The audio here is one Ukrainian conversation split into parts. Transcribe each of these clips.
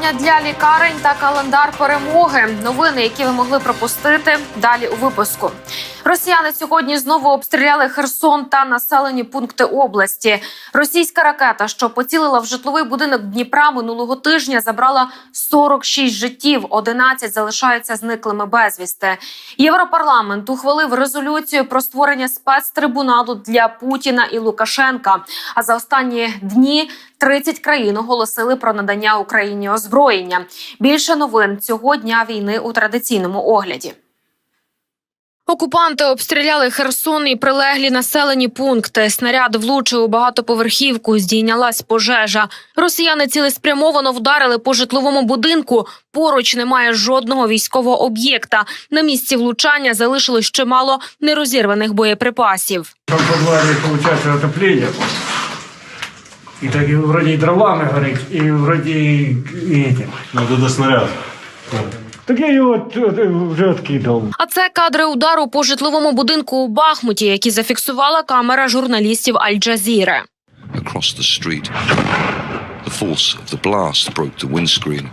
Обладнання для лікарень та календар перемоги. Новини, які ви могли пропустити далі у випуску. Росіяни сьогодні знову обстріляли Херсон та населені пункти області. Російська ракета, що поцілила в житловий будинок Дніпра минулого тижня, забрала 46 життів. 11 залишаються зниклими безвісти. Європарламент ухвалив резолюцію про створення спецтрибуналу для Путіна і Лукашенка. А за останні дні 30 країн оголосили про надання Україні озброєння. Більше новин цього дня війни у традиційному огляді. Окупанти обстріляли Херсон і прилеглі населені пункти. Снаряд влучив у багатоповерхівку. Здійнялась пожежа. Росіяни цілеспрямовано вдарили по житловому будинку. Поруч немає жодного військового об'єкта. На місці влучання залишилось чимало нерозірваних боєприпасів. Там в подвале получается отопление. И так и вроде и дровами горит, и вроде и, и этим. Надо до снаряда. Так я його вже відкидав. А це кадри удару по житловому будинку у Бахмуті, які зафіксувала камера журналістів Аль-Джазіри. across the street. The force of the blast broke the windscreen.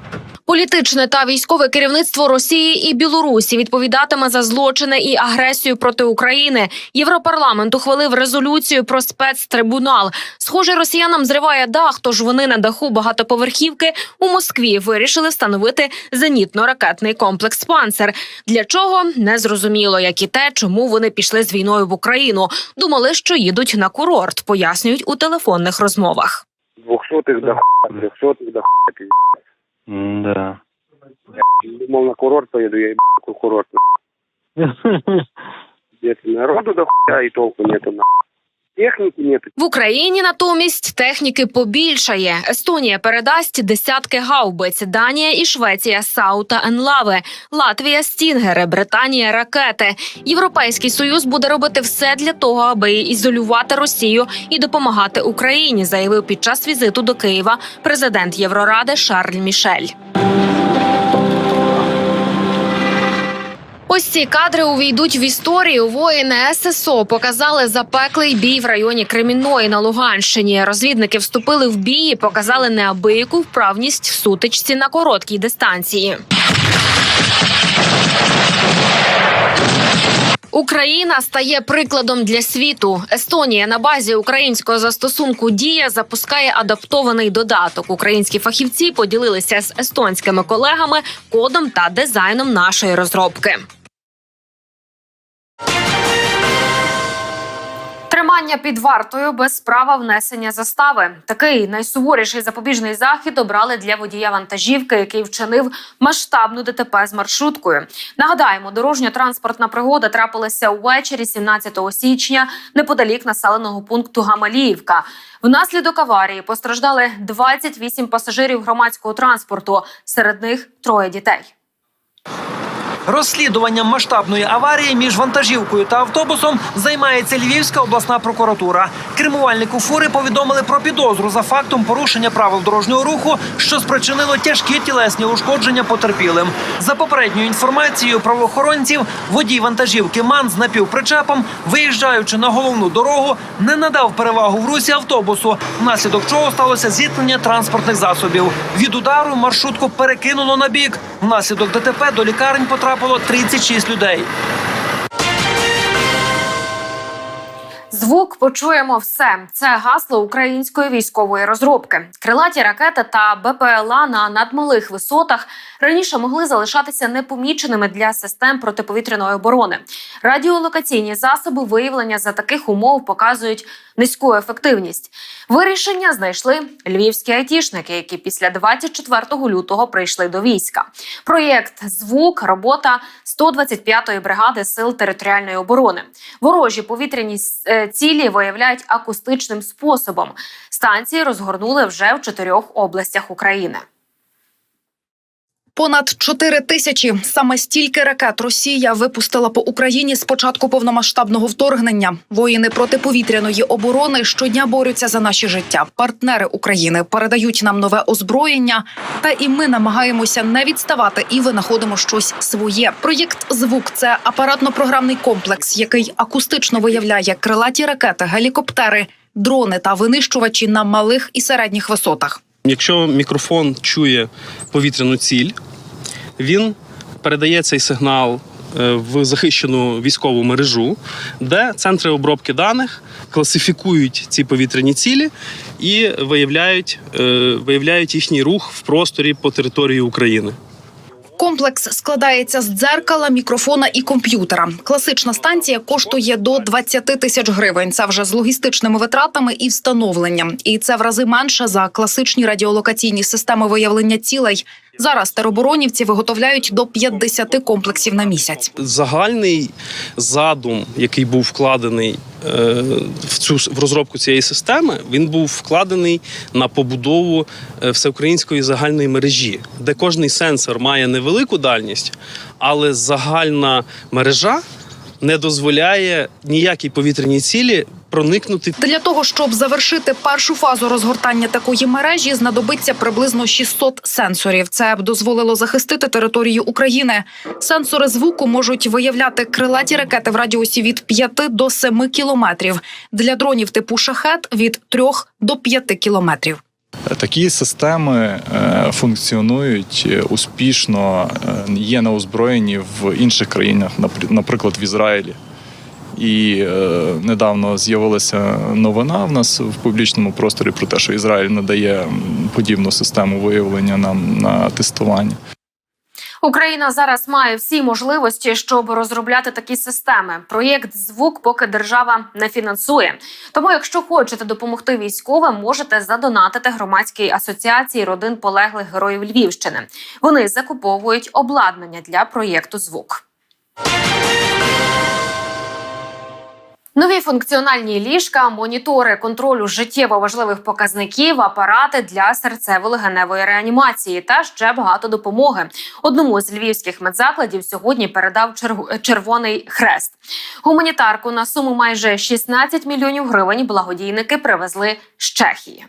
Політичне та військове керівництво Росії і Білорусі відповідатиме за злочини і агресію проти України. Європарламент ухвалив резолюцію про спецтрибунал. Схоже, росіянам зриває дах, тож вони на даху багатоповерхівки у Москві вирішили встановити зенітно-ракетний комплекс «Панцер». Для чого не зрозуміло, як і те, чому вони пішли з війною в Україну. Думали, що їдуть на курорт, пояснюють у телефонних розмовах. Трехсотых до хуя, пиздец. Да. Думал, на курорт поеду, я ебал какой курорт. Где ты народу до хуя и толку нету, на. Техники нету. В Україні натомість техніки побільшає. Естонія передасть десятки гаубиць, Данія і Швеція САУ та Енлави, Латвія стінгери, Британія ракети. Європейський союз буде робити все для того, аби ізолювати Росію і допомагати Україні, заявив під час візиту до Києва президент Євроради Шарль Мішель. Ось ці кадри увійдуть в історію. Воїни ССО показали запеклий бій в районі Кремінної на Луганщині. Розвідники вступили в бій і показали неабияку вправність в сутичці на короткій дистанції. Україна стає прикладом для світу. Естонія на базі українського застосунку Дія запускає адаптований додаток. Українські фахівці поділилися з естонськими колегами кодом та дизайном нашої розробки. Тримання під вартою без права внесення застави. Такий найсуворіший запобіжний захід обрали для водія вантажівки, який вчинив масштабну ДТП з маршруткою. Нагадаємо, дорожньо-транспортна пригода трапилася увечері 17 січня неподалік населеного пункту Гамаліївка. Внаслідок аварії постраждали 28 пасажирів громадського транспорту. Серед них троє дітей. Розслідуванням масштабної аварії між вантажівкою та автобусом займається Львівська обласна прокуратура. Кермувальнику фури повідомили про підозру за фактом порушення правил дорожнього руху, що спричинило тяжкі тілесні ушкодження потерпілим. За попередньою інформацією правоохоронців, водій вантажівки Ман з напівпричепом, виїжджаючи на головну дорогу, не надав перевагу в русі автобусу, внаслідок чого сталося зіткнення транспортних засобів. Від удару маршрутку перекинуло на бік. Внаслідок ДТП до лікарень потрапило 36 людей. Звук почуємо все. Це гасло української військової розробки. Крилаті ракети та БПЛА на надмалих висотах раніше могли залишатися непоміченими для систем протиповітряної оборони. Радіолокаційні засоби виявлення за таких умов показують низьку ефективність. Вирішення знайшли львівські айтішники, які після 24 лютого прийшли до війська. Проєкт Звук робота 125-ї бригади сил територіальної оборони. Ворожі повітряні е, цілі виявляють акустичним способом. Станції розгорнули вже в чотирьох областях України. Понад 4 тисячі саме стільки ракет Росія випустила по Україні з початку повномасштабного вторгнення. Воїни протиповітряної оборони щодня борються за наші життя. Партнери України передають нам нове озброєння, та і ми намагаємося не відставати і винаходимо щось своє. Проєкт звук це апаратно-програмний комплекс, який акустично виявляє крилаті ракети, гелікоптери, дрони та винищувачі на малих і середніх висотах. Якщо мікрофон чує повітряну ціль, він передає цей сигнал е, в захищену військову мережу, де центри обробки даних класифікують ці повітряні цілі і виявляють, е, виявляють їхній рух в просторі по території України. Комплекс складається з дзеркала, мікрофона і комп'ютера. Класична станція коштує до 20 тисяч гривень. Це вже з логістичними витратами і встановленням. І це в рази менше за класичні радіолокаційні системи виявлення цілей. Зараз тероборонівці виготовляють до 50 комплексів на місяць. Загальний задум, який був вкладений е, в цю в розробку цієї системи, він був вкладений на побудову е, всеукраїнської загальної мережі, де кожний сенсор має невелику дальність, але загальна мережа не дозволяє ніякій повітряній цілі проникнути Для того щоб завершити першу фазу розгортання такої мережі, знадобиться приблизно 600 сенсорів. Це б дозволило захистити територію України. Сенсори звуку можуть виявляти крилаті ракети в радіусі від 5 до 7 кілометрів. Для дронів типу шахет від 3 до 5 кілометрів. Такі системи е, функціонують е, успішно, е, є на озброєнні в інших країнах, напр- наприклад, в Ізраїлі. І недавно з'явилася новина в нас в публічному просторі про те, що Ізраїль надає подібну систему виявлення нам на тестування. Україна зараз має всі можливості, щоб розробляти такі системи. Проєкт звук поки держава не фінансує. Тому, якщо хочете допомогти військовим, можете задонатити громадській асоціації родин полеглих героїв Львівщини. Вони закуповують обладнання для проєкту звук. Нові функціональні ліжка, монітори контролю життєво важливих показників, апарати для серцево-легеневої реанімації та ще багато допомоги. Одному з львівських медзакладів сьогодні передав Червоний Хрест. Гуманітарку на суму майже 16 мільйонів гривень благодійники привезли з Чехії.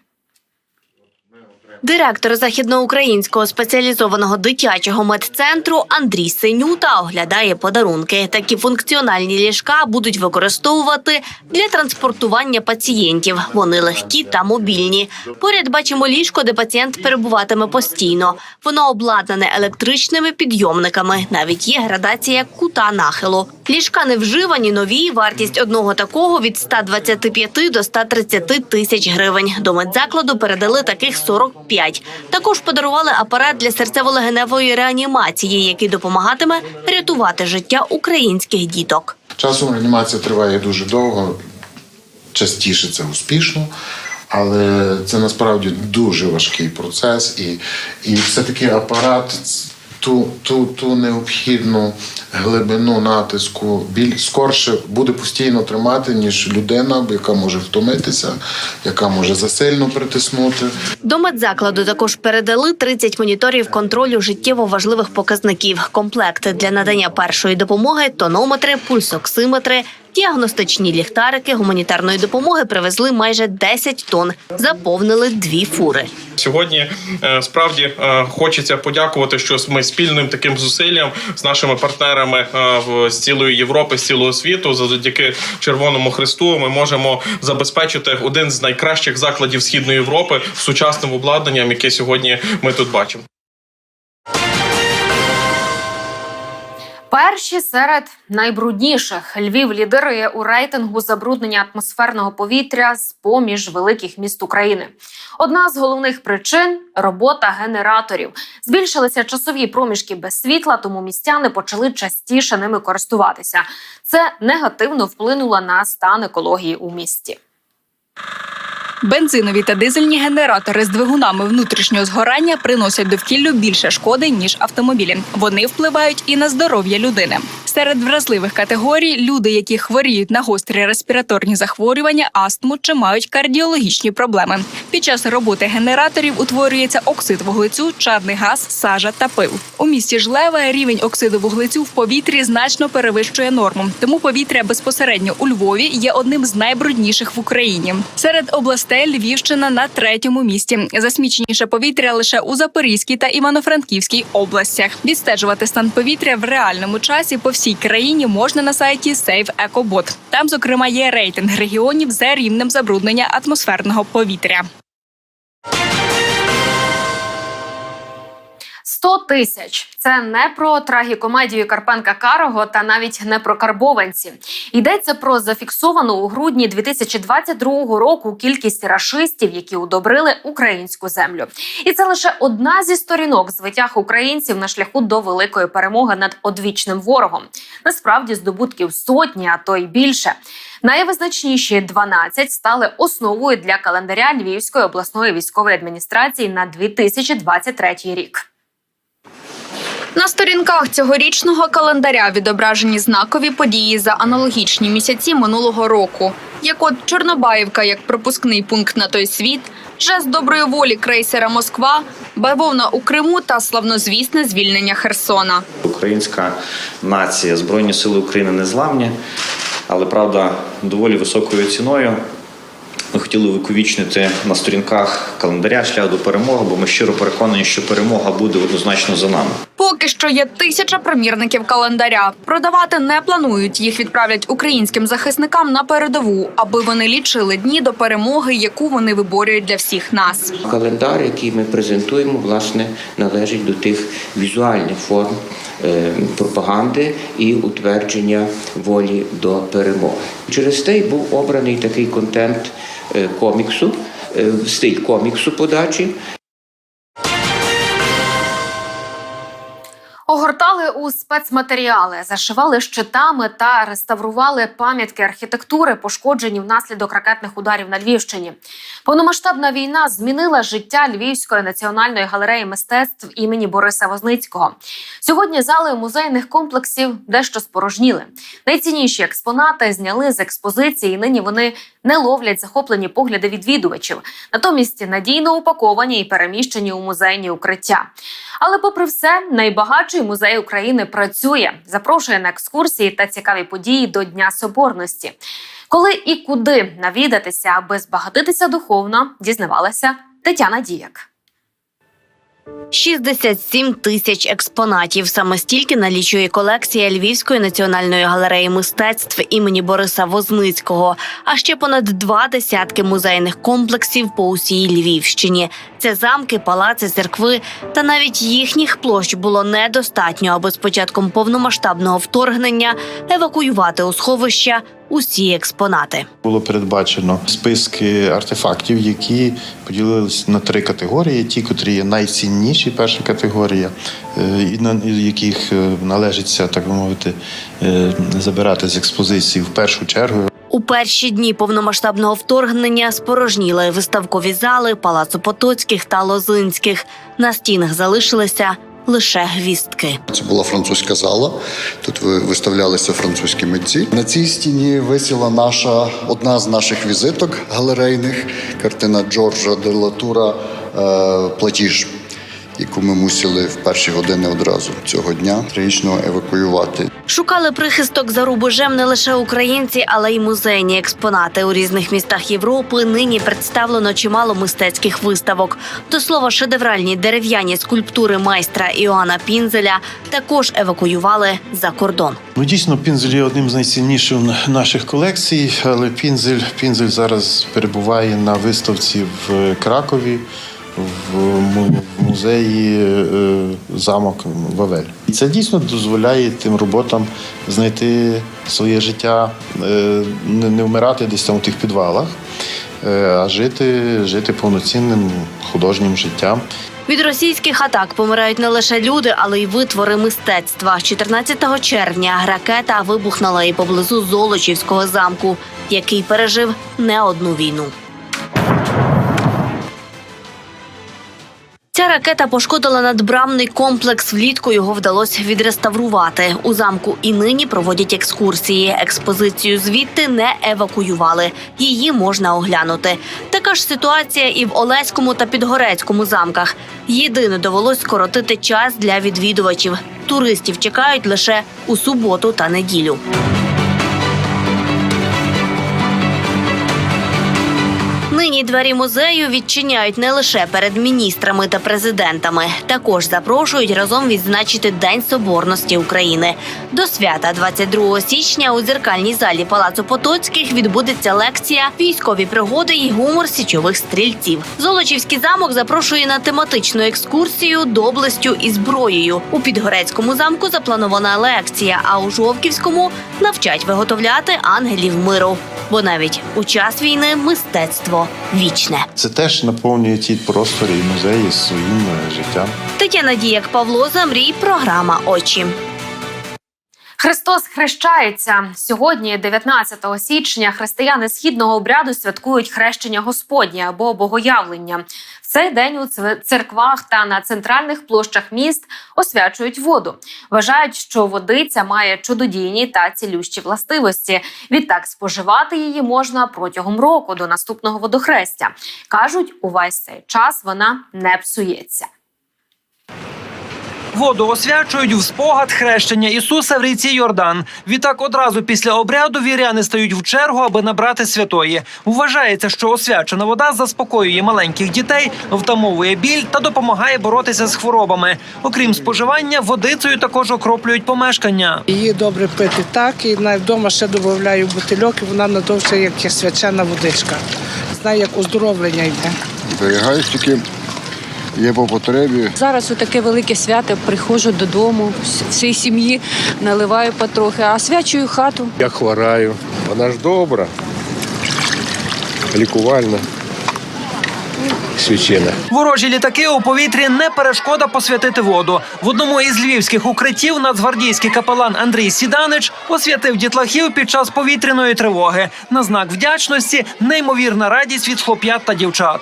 Директор західноукраїнського спеціалізованого дитячого медцентру Андрій Синюта оглядає подарунки. Такі функціональні ліжка будуть використовувати для транспортування пацієнтів. Вони легкі та мобільні. Поряд бачимо ліжко, де пацієнт перебуватиме постійно. Воно обладнане електричними підйомниками. Навіть є градація кута нахилу. Ліжка не вживані, нові. Вартість одного такого від 125 до 130 тисяч гривень. До медзакладу передали таких 45. Також подарували апарат для серцево-легеневої реанімації, який допомагатиме рятувати життя українських діток. Часом реанімація триває дуже довго, частіше це успішно, але це насправді дуже важкий процес, і, і все-таки апарат ц- ту, ту, ту необхідну глибину натиску біль скорше буде постійно тримати, ніж людина, яка може втомитися, яка може засильно притиснути. До медзакладу також передали 30 моніторів контролю життєво важливих показників, комплекти для надання першої допомоги, тонометри, пульсоксиметри, діагностичні ліхтарики гуманітарної допомоги привезли майже 10 тонн, заповнили дві фури. Сьогодні е, справді е, хочеться подякувати, що ми спільним таким зусиллям з нашими партнерами е, з цілої Європи, з цілого світу, завдяки Червоному Христу, ми можемо забезпечити один з найкращих закладів східної Європи сучасним обладнанням, яке сьогодні ми тут бачимо. Перші серед найбрудніших Львів лідирує у рейтингу забруднення атмосферного повітря з поміж великих міст України. Одна з головних причин робота генераторів. Збільшилися часові проміжки без світла, тому містяни почали частіше ними користуватися. Це негативно вплинуло на стан екології у місті. Бензинові та дизельні генератори з двигунами внутрішнього згорання приносять довкіллю більше шкоди ніж автомобілі. Вони впливають і на здоров'я людини. Серед вразливих категорій люди, які хворіють на гострі респіраторні захворювання, астму чи мають кардіологічні проблеми. Під час роботи генераторів утворюється оксид вуглецю, чадний газ, сажа та пил. У місті Жлеве рівень оксиду вуглецю в повітрі значно перевищує норму. Тому повітря безпосередньо у Львові є одним з найбрудніших в Україні. Серед областей Львівщина на третьому місці. Засміченіше повітря лише у Запорізькій та Івано-Франківській областях. Відстежувати стан повітря в реальному часі по всій країні можна на сайті Save EcoBot. Там, зокрема, є рейтинг регіонів за рівнем забруднення атмосферного повітря. 100 тисяч це не про трагікомедію Карпенка Карого та навіть не про карбованці. Йдеться про зафіксовану у грудні 2022 року кількість рашистів, які удобрили українську землю. І це лише одна зі сторінок з витяг українців на шляху до великої перемоги над одвічним ворогом. Насправді здобутків сотні, а то й більше. Найвизначніші 12 стали основою для календаря Львівської обласної військової адміністрації на 2023 рік. На сторінках цьогорічного календаря відображені знакові події за аналогічні місяці минулого року, як от Чорнобаївка як пропускний пункт на той світ, жест доброї волі крейсера Москва, бавовна у Криму та славнозвісне звільнення Херсона. Українська нація, Збройні Сили України незламні, але правда доволі високою ціною. Ми хотіли увіковічнити на сторінках календаря шлях до перемоги, бо ми щиро переконані, що перемога буде однозначно за нами. Поки що є тисяча примірників календаря. Продавати не планують. Їх відправлять українським захисникам на передову, аби вони лічили дні до перемоги, яку вони виборюють для всіх нас. Календар, який ми презентуємо, власне, належить до тих візуальних форм е, пропаганди і утвердження волі до перемоги. Через те й був обраний такий контент коміксу, е, стиль коміксу подачі, У спецматеріали, зашивали щитами та реставрували пам'ятки архітектури, пошкоджені внаслідок ракетних ударів на Львівщині. Повномасштабна війна змінила життя Львівської національної галереї мистецтв імені Бориса Возницького. Сьогодні зали музейних комплексів дещо спорожніли. Найцінніші експонати зняли з експозиції. і Нині вони не ловлять захоплені погляди відвідувачів, натомість надійно упаковані і переміщені у музейні укриття. Але, попри все, найбагатший музей України працює, запрошує на екскурсії та цікаві події до Дня Соборності. Коли і куди навідатися, аби збагатитися духовно, дізнавалася Тетяна Діяк. 67 тисяч експонатів. Саме стільки налічує колекція Львівської національної галереї мистецтв імені Бориса Возницького, а ще понад два десятки музейних комплексів по усій Львівщині. Це замки, палаци, церкви, та навіть їхніх площ було недостатньо, аби з початком повномасштабного вторгнення евакуювати у сховища усі експонати. Було передбачено списки артефактів, які поділилися на три категорії: ті, котрі є найцінніші, перша категорія, е, і на яких е, належиться, так би мовити, е, забирати з експозиції в першу чергу. У перші дні повномасштабного вторгнення спорожніли виставкові зали Палацу Потоцьких та Лозинських. На стінах залишилися лише гвістки. Це була французька зала. Тут ви- виставлялися французькі митці. На цій стіні висіла наша одна з наших візиток галерейних картина Джорджа де Латура е, Платіж, яку ми мусили в перші години одразу цього дня трагічно евакуювати. Шукали прихисток за рубежем не лише українці, але й музейні експонати у різних містах Європи. Нині представлено чимало мистецьких виставок. До слова, шедевральні дерев'яні скульптури майстра Іоанна Пінзеля також евакуювали за кордон. Ну, дійсно, пінзель є одним з найцінніших наших колекцій, але пінзель, пінзель зараз перебуває на виставці в Кракові. В музеї е, замок Вавель. І це дійсно дозволяє тим роботам знайти своє життя, е, не вмирати десь там у тих підвалах, е, а жити, жити повноцінним художнім життям. Від російських атак помирають не лише люди, але й витвори мистецтва. 14 червня ракета вибухнула і поблизу Золочівського замку, який пережив не одну війну. Ця ракета пошкодила надбрамний комплекс. Влітку його вдалося відреставрувати. У замку і нині проводять екскурсії. Експозицію звідти не евакуювали. Її можна оглянути. Така ж ситуація і в Олеському та Підгорецькому замках. Єдине довелось скоротити час для відвідувачів. Туристів чекають лише у суботу та неділю. Нині двері музею відчиняють не лише перед міністрами та президентами, також запрошують разом відзначити День Соборності України. До свята 22 січня у дзеркальній залі Палацу Потоцьких відбудеться лекція Військові пригоди і гумор січових стрільців. Золочівський замок запрошує на тематичну екскурсію доблестю і зброєю. У Підгорецькому замку запланована лекція, а у Жовківському навчать виготовляти ангелів миру. Бо навіть у час війни мистецтво вічне. Це теж наповнює ті простори і музеї своїм е, життям. Тетяна Діяк, Павло Замрій, програма Очі. Христос хрещається сьогодні, 19 січня. Християни східного обряду святкують хрещення Господнє або богоявлення. В цей день у церквах та на центральних площах міст освячують воду. Вважають, що водиця має чудодійні та цілющі властивості. Відтак споживати її можна протягом року до наступного водохрестя. кажуть, увесь цей час вона не псується. Воду освячують в спогад хрещення Ісуса в ріці Йордан. Відтак одразу після обряду віряни стають в чергу, аби набрати святої. Вважається, що освячена вода заспокоює маленьких дітей, втамовує біль та допомагає боротися з хворобами. Окрім споживання, водицею також окроплюють помешкання. Її добре пити так, і навіть вдома ще додаю бутильок, і вона надовше як свячена водичка. Знає, як оздоровлення йде. Зберігають тільки є по потребі. Зараз у таке велике свято приходжу додому, вс- всій сім'ї наливаю потрохи, а свячую хату. Я хвораю. Вона ж добра, лікувальна, священа. Ворожі літаки у повітрі не перешкода посвятити воду. В одному із львівських укриттів нацгвардійський капелан Андрій Сіданич освятив дітлахів під час повітряної тривоги. На знак вдячності неймовірна радість від хлоп'ят та дівчат.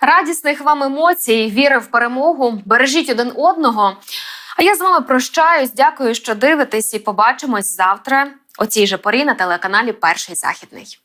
Радісних вам емоцій, віри в перемогу. Бережіть один одного. А я з вами прощаюсь. Дякую, що дивитесь, і побачимось завтра о цій же порі на телеканалі Перший західний.